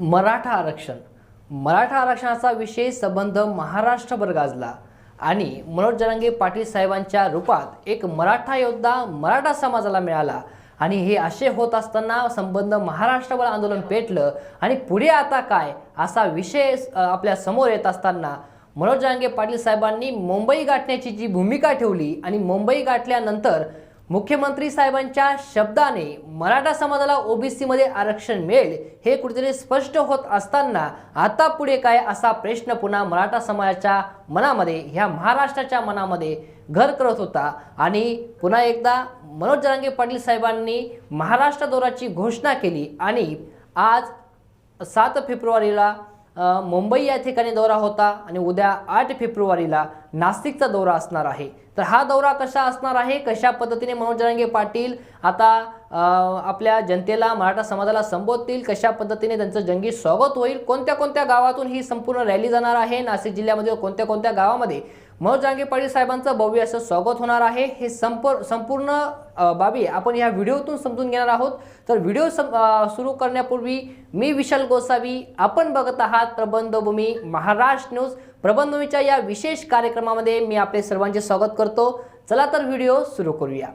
मराठा आरक्षण. मराठा आरक्षणाचा विषय संबंध महाराष्ट्रभर गाजला आणि मनोज जरांगे पाटील साहेबांच्या रूपात एक मराठा योद्धा मराठा समाजाला मिळाला आणि हे असे होत असताना संबंध महाराष्ट्रभर आंदोलन पेटलं आणि पुढे आता काय असा विषय आपल्यासमोर येत असताना मनोज जरांगे पाटील साहेबांनी मुंबई गाठण्याची जी भूमिका ठेवली आणि मुंबई गाठल्यानंतर मुख्यमंत्री साहेबांच्या शब्दाने मराठा समाजाला ओबीसीमध्ये आरक्षण मिळेल हे कुठेतरी स्पष्ट होत असताना आता पुढे काय असा प्रश्न पुन्हा मराठा समाजाच्या मनामध्ये ह्या महाराष्ट्राच्या मनामध्ये घर करत होता. आणि पुन्हा एकदा मनोज जरांगे पाटील साहेबांनी महाराष्ट्र दौऱ्याची घोषणा केली आणि आज सात फेब्रुवारीला मुंबई या ठिकाणी दौरा होता आणि उद्या आठ फेब्रुवारीला नाशिकचा दौरा असणार आहे. तर हा दौरा कसा असणार आहे? कशा पद्धतीने मनोज जरांगे पाटील आता आपल्या जनतेला मराठा समाजाला संबोधतील? कशा पद्धतीने त्यांचं जंगी स्वागत होईल? कोणत्या कोणत्या गावातून ही संपूर्ण रॅली जाणार आहे? नाशिक जिल्ह्यामध्ये कोणत्या कोणत्या गावामध्ये? मनोज जरांगे पाटील साहेबांचं भव्य असं स्वागत होणार आहे. हे संप संपूर्ण बाबी आपण या व्हिडिओतून समजून घेणार आहोत. तर व्हिडिओ सम- सुरू करण्यापूर्वी मी विशाल गोसावी आपण बघत आहात प्रबंधभूमी महाराष्ट्र न्यूज. प्रबंधभूमीच्या या विशेष कार्यक्रमामध्ये मी आपले सर्वांचे स्वागत करतो. चला तर व्हिडिओ सुरू करूया.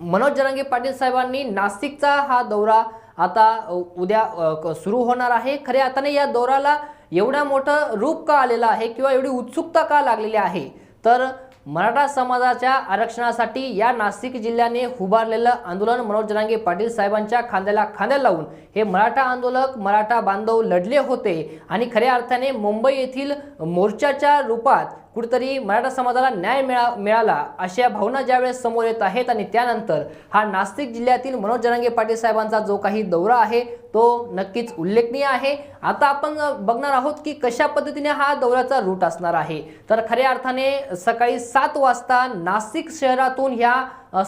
मनोज जरांगे पाटील साहेबांनी नाशिकचा हा दौरा आता उद्या क- सुरू होणार आहे. खऱ्या अर्थाने या दौऱ्याला एवढं मोठं रूप का आलेलं आहे किंवा एवढी उत्सुकता का लागलेली आहे? तर मराठा समाजाच्या आरक्षणासाठी या नाशिक जिल्ह्याने उभारलेलं आंदोलन मनोज जनांगे पाटील साहेबांच्या खांद्याला खांद्या लावून हे मराठा आंदोलक मराठा बांधव लढले होते. आणि खऱ्या अर्थाने मुंबई येथील मोर्चाच्या रूपात कुठेतरी मराठा समाजाला न्याय मिळा मिळाला अशा भावना ज्यावेळेस समोर येत आहेत आणि त्यानंतर हा नाशिक जिल्ह्यातील मनोज जरांगे पाटील साहेबांचा जो काही दौरा आहे तो नक्कीच उल्लेखनीय आहे. आता आपण बघणार आहोत की कशा पद्धतीने हा दौऱ्याचा रूट असणार आहे. तर खऱ्या अर्थाने सकाळी सात वाजता नाशिक शहरातून ह्या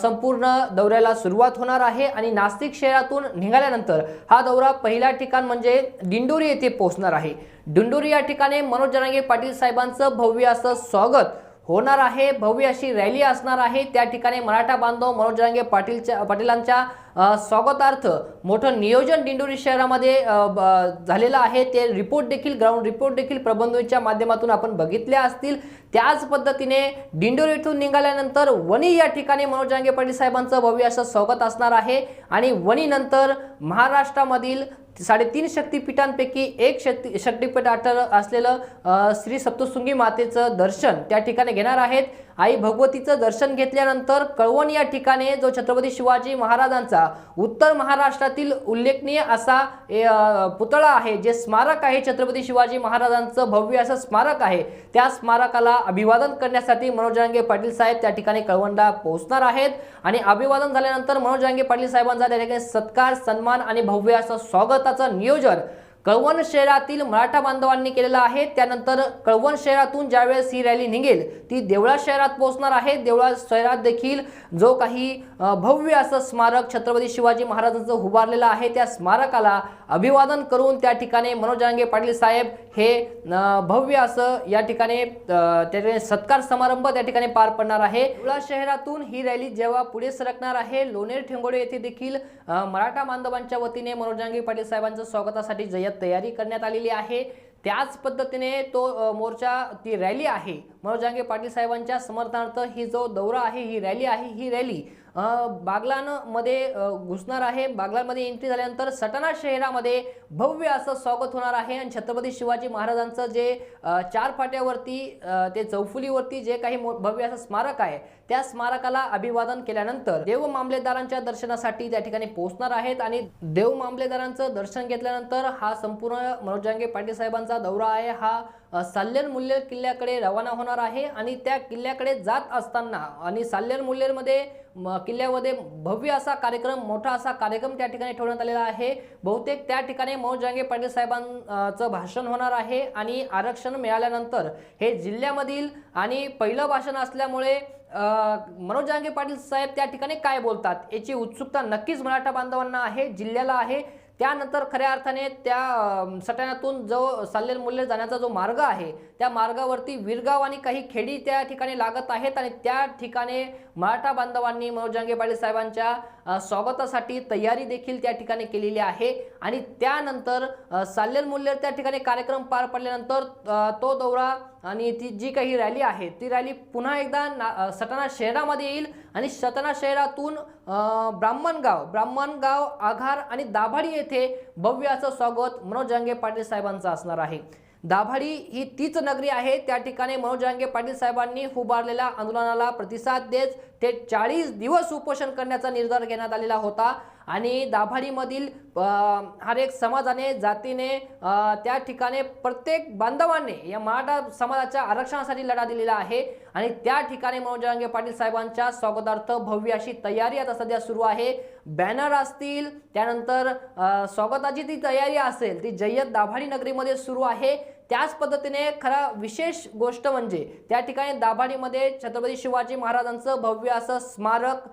संपूर्ण दौऱ्याला सुरुवात होणार आहे आणि नाशिक शहरातून निघाल्यानंतर हा दौरा पहिल्या ठिकाण म्हणजे दिंडोरी येथे पोहोचणार आहे. दिंडोरी या ठिकाणी मनोज जनांगे पाटील साहेबांचं भव्य असं स्वागत. होणार आहे. भव्य अशी रॅली असणार आहे. त्या ठिकाणी मराठा बांधव मनोज जरांगे पाटीलच्या पाटीलांच्या स्वागतार्थ मोठं नियोजन दिंडोरी शहरामध्ये ब- झालेलं आहे. ते रिपोर्ट देखील ग्राउंड रिपोर्ट देखील प्रबंधच्या माध्यमातून आपण बघितले असतील. त्याच पद्धतीने दिंडोरी इथून निघाल्यानंतर वणी या ठिकाणी मनोज जरांगे पाटील साहेबांचं भव्य असं स्वागत असणार आहे. आणि वणीनंतर महाराष्ट्रामधील साडेतीन शक्तिपीठांपैकी एक शक्ती शक्तिपीठ असलेलं श्री सप्तशृंगी मातेचं दर्शन त्या ठिकाणी घेणार आहेत. आई भगवतीचं दर्शन घेतल्यानंतर कळवण या ठिकाणी जो छत्रपती शिवाजी महाराजांचा उत्तर महाराष्ट्रातील उल्लेखनीय असा ए, पुतळा आहे जे स्मारक आहे छत्रपती शिवाजी महाराजांचं भव्य असं स्मारक आहे त्या स्मारकाला अभिवादन करण्यासाठी मनोज रांगे पाटील साहेब त्या ठिकाणी कळवणला पोहोचणार आहेत. आणि अभिवादन झाल्यानंतर मनोज रांगे पाटील साहेबांचा त्या ठिकाणी सत्कार सन्मान आणि भव्य असं स्वागताचं नियोजन कळवण शहरातील मराठा बांधवांनी केलेलं आहे. त्यानंतर कळवण शहरातून ज्यावेळेस ही रॅली निघेल ती देवळा शहरात पोहोचणार आहे. देवळा शहरात देखील जो काही भव्य असं स्मारक छत्रपती शिवाजी महाराजांचं उभारलेलं आहे त्या स्मारकाला अभिवादन करून त्या ठिकाणी मनोज जरांगे पाटील साहेब हे भव्य असं या ठिकाणी त्या ठिकाणी सत्कार समारंभ त्या ठिकाणी पार पडणार आहे. देवळा शहरातून ही रॅली जेव्हा पुढे सरकणार आहे लोणेर ठेंगोडे येथे देखील मराठा बांधवांच्या वतीने मनोज जरांगे पाटील साहेबांचं स्वागतासाठी जय्यत तयारी करण्यात आलेली आहे. त्याच पद्धतीने तो मोर्चा ती रॅली आहे. मनोज जांगे पाटील साहेबांच्या समर्थनार्थ ही जो दौरा आहे ही रॅली आहे ही रॅली बागलानमध्ये घुसणार आहे. बागलानमध्ये एंट्री झाल्यानंतर सटाणा शहरामध्ये भव्य असं स्वागत होणार आहे. आणि छत्रपती शिवाजी महाराजांचं जे चार फाट्यावरती ते चौफुलीवरती जे काही भव्य असं स्मारक आहे त्या स्मारकाला अभिवादन केल्यानंतर देव मामलेदारांच्या दर्शनासाठी त्या ठिकाणी पोहोचणार आहेत. आणि देव मामलेदारांचं दर्शन घेतल्यानंतर हा संपूर्ण मनोजांगे पाटील साहेबांचा दौरा आहे. हा अ, मुल्लेर किल्ल्याकडे रवाना होणार आहे आणि त्या किल्ल्याकडे जात असताना आणि साल्लेर मुल्लेरमध्ये म, किल्ल्यामध्ये भव्य असा कार्यक्रम मोठा असा कार्यक्रम त्या ठिकाणी ठेवण्यात आलेला आहे. बहुतेक त्या ठिकाणी मनोज जांगे पाटील साहेबांचं भाषण होणार आहे आणि आरक्षण मिळाल्यानंतर हे जिल्ह्यामधील आणि पहिलं भाषण असल्यामुळे मनोज जरांगे पाटील साहेब त्या ठिकाणी काय बोलतात याची उत्सुकता नक्कीच मराठा बांधवांना आहे जिल्ह्याला आहे. त्यानंतर खऱ्या अर्थाने त्या सटाण्यातून जो सल्लेल मूल्य जाण्याचा जो मार्ग आहे त्या मार्गावरती विरगाव आणि काही खेडी त्या ठिकाणी लागत आहेत आणि त्या ठिकाणी मराठा बांधवांनी मनोज जरांगे पाटील साहेबांच्या स्वागतासाठी तयारी देखील त्या ठिकाणी केलेली आहे. आणि त्यानंतर अ, मूल्य त्या ठिकाणी कार्यक्रम पार पडल्यानंतर तो दौरा आणि ती जी काही रॅली आहे ती रॅली पुन्हा एकदा ना सटाणा शहरामध्ये येईल. आणि सटाणा शहरातून ब्राह्मणगाव ब्राह्मणगाव आघार आणि दाभाडी येथे भव्य असं स्वागत मनोज जरांगे पाटील साहेबांचं असणार आहे. दाभाडी ही तीच नगरी आहे. त्या ठिकाणी मनोज जरांगे पाटील साहेबांनी उभारलेल्या आंदोलनाला प्रतिसाद देत ते चाळीस दिवस उपोषण करण्याचा निर्धार घेण्यात आलेला होता. आणि दाभाडीमधील हर एक समाजाने जातीने त्या ठिकाणी प्रत्येक बांधवांनी या मराठा समाजाच्या आरक्षणासाठी लढा दिलेला आहे. आणि त्या ठिकाणी मनोज जरांगे पाटील साहेबांच्या स्वागतार्थ भव्य अशी तयारी आता सध्या सुरू आहे. बॅनर असतील त्यानंतर स्वागताची ती तयारी असेल ती जय्यत दाभाडी नगरीमध्ये सुरू आहे. त्याच पद्धतीने खरा विशेष गोष्ट म्हणजे त्या ठिकाणी दाभाडीमध्ये छत्रपती शिवाजी महाराजांचं भव्य असं स्मारक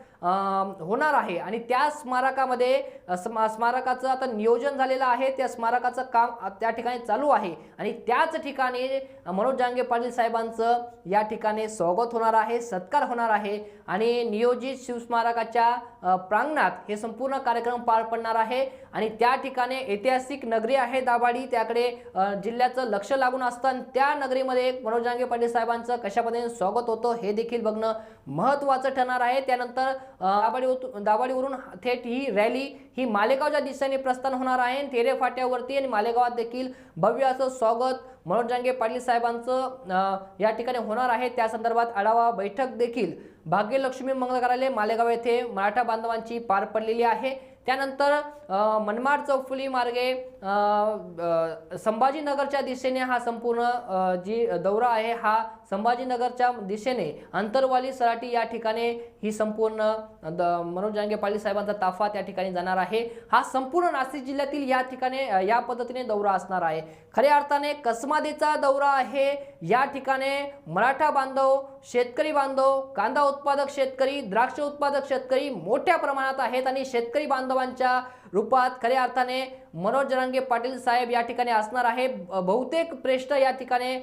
होणार आहे. आणि त्या स्मारकामध्ये स्मा- स्मारकाचं आता नियोजन झालेलं आहे. त्या स्मारकाचं काम त्या ठिकाणी चालू आहे. आणि त्याच ठिकाणी मनोज जांगे पाटील साहेबांचं या ठिकाणी स्वागत होणार आहे सत्कार होणार आहे आणि नियोजित शिवस्मारकाच्या प्रांगणात हे संपूर्ण कार्यक्रम पार पडणार आहे आणि त्या ठिकाणी ऐतिहासिक नगरी आहे दाभाडी. त्याकडे जिल्ह्याचं लक्ष लागून असतं आणि त्या नगरीमध्ये मनोज जांगे पाटील साहेबांचं कशा पद्धतीने स्वागत होतं हे देखील बघणं महत्त्वाचं ठरणार आहे. त्यानंतर दाबाडी दाबाडीवरून थेट ही रॅली ही मालेगावच्या दिशेने प्रस्थान होणार आहे. आणि तेरे फाट्यावरती आणि मालेगावात देखील भव्य असं स्वागत मनोज जांगे पाटील साहेबांचं या ठिकाणी होणार आहे. त्या संदर्भात आढावा बैठक देखील भाग्यलक्ष्मी मंगल कार्यालय मालेगाव येथे मराठा बांधवांची पार पडलेली आहे. त्यानंतर मनमाड चौफुली मार्गे संभाजीनगरच्या दिशेने हा संपूर्ण जी दौरा आहे हा संभाजीनगरच्या दिशेने अंतरवाली सराटी या ठिकाणी ही संपूर्ण द मनोज जांगे पाटील साहेबांचा ताफा त्या ठिकाणी जाणार आहे. हा संपूर्ण नाशिक जिल्ह्यातील या ठिकाणी या पद्धतीने दौरा असणार आहे. खऱ्या अर्थाने कसमादीचा दौरा आहे. या ठिकाणी मराठा बांधव शेतकरी बांधव कांदा उत्पादक शेतकरी द्राक्ष उत्पादक शेतकरी मोठ्या प्रमाणात आहेत आणि शेतकरी बांधवांच्या रूपात खऱ्या अर्थाने मनोज जरांगे पाटील साहेब या ठिकाणी असणार आहे. बहुतेक प्रेष्ठ या ठिकाणी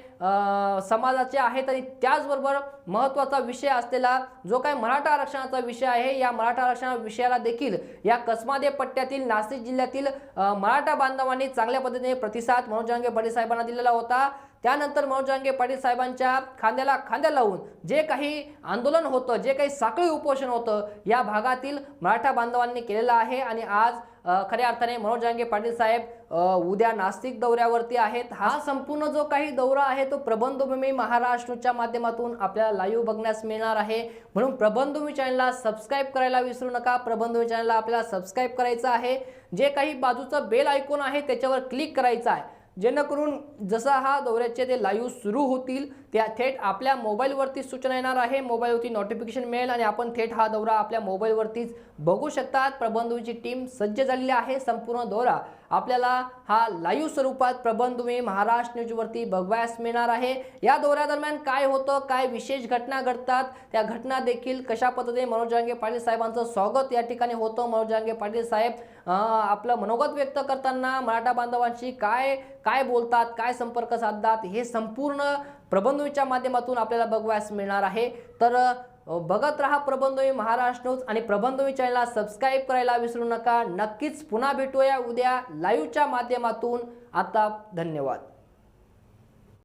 समाजाचे आहेत आणि त्याचबरोबर महत्त्वाचा विषय असलेला जो काही मराठा आरक्षणाचा विषय आहे या मराठा आरक्षणा विषयाला देखील या कसमादे पट्ट्यातील नाशिक जिल्ह्यातील मराठा बांधवांनी चांगल्या पद्धतीने प्रतिसाद मनोज जरांगे पाटील साहेबांना दिलेला होता. त्यानंतर मनोजांगे पाटील साहेबांच्या खांद्याला खांद्या लावून जे काही आंदोलन होतं जे काही साखळी उपोषण होतं या भागातील मराठा बांधवांनी केलेलं आहे. आणि आज खऱ्या अर्थाने मनोजांगे पाटील साहेब उद्या नास्तिक दौऱ्यावरती आहेत. हा संपूर्ण जो काही दौरा आहे तो प्रबंधभूमी महाराष्ट्रच्या माध्यमातून आपल्याला लाईव्ह बघण्यास मिळणार आहे. म्हणून प्रबंधभूमी चॅनलला सबस्क्राईब करायला विसरू नका. प्रबंधभूमी चॅनलला आपल्याला सबस्क्राईब करायचं आहे. जे काही बाजूचं बेल आयकॉन आहे त्याच्यावर क्लिक करायचं आहे. जेणेकरून जसा हा दौऱ्याचे ते लाईव्ह सुरू होतील त्या थेट आपल्या मोबाईलवरती सूचना येणार आहे. मोबाईलवरती नोटिफिकेशन मिळेल आणि आपण थेट हा दौरा आपल्या मोबाईलवरतीच बघू शकतात. प्रबंधूची टीम सज्ज झालेली आहे. संपूर्ण दौरा आपल्याला हा लाईव्ह स्वरूपात प्रबंधभूमी महाराष्ट्र न्यूजवरती बघवायस मिळणार आहे. या दौऱ्यादरम्यान काय होतं काय विशेष घटना घडतात त्या घटना देखील कशा पद्धतीने मनोज जांगे पाटील साहेबांचं स्वागत या ठिकाणी होतं. मनोज जांगे पाटील साहेब आपलं मनोगत व्यक्त करताना मराठा बांधवांशी काय काय बोलतात काय संपर्क साधतात हे संपूर्ण प्रबंधवीच्या माध्यमातून आपल्याला बघवायस मिळणार आहे. तर बघत राहा प्रबंधवी महाराष्ट्र न्यूज आणि प्रबंधवी चॅनलला सबस्क्राईब करायला विसरू नका. नक्कीच पुन्हा भेटूया उद्या लाईव्हच्या माध्यमातून. आता धन्यवाद.